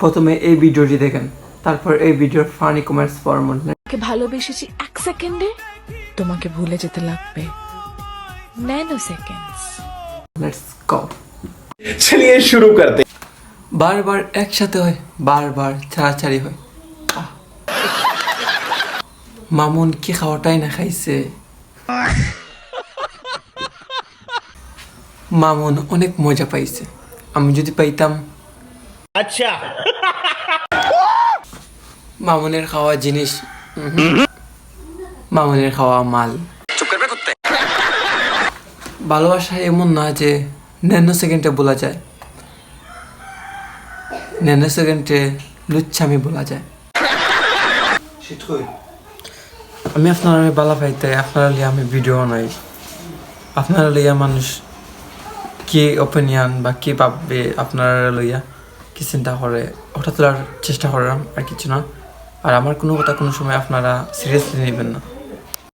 প্রথমে এই ভিডিওটি দেখেন তারপর এই ভিডিওর ফানি কমেন্টস ফরমন তোমাকে ভালোবেসেছি এক সেকেন্ডে তোমাকে ভুলে যেতে লাগবে ন্যানো সেকেন্ডস লেটস গো চলিয়ে শুরু করতে। বারবার একসাথে হয় বারবার ছাড়াছাড়ি হয়। মামুন কি খাওয়াটাই না খাইছে? মামুন অনেক মজা পাইছে। আমি যদি পাইতাম আচ্ছা। মামুনের খাওয়া জিনিস মামুনের খাওয়া মাল। ভালোবাসা এমন না যে ন্যানো সেকেন্ডে বলা যায়। ন্যানো সেকেন্ডে লুচ্ছামি বলা যায়। আমি আপনার আমি বালা তাই আপনার লিয়ে আমি ভিডিও নাই আপনার লিয়া মানুষ কি ওপিনিয়ন বা কি ভাববে আপনার লইয়া কি চিন্তা করে ওটা তোলার চেষ্টা করলাম আর কিছু না। আর আমার কোনো কথা কোনো সময় আপনারা সিরিয়াসলি নেবেন না।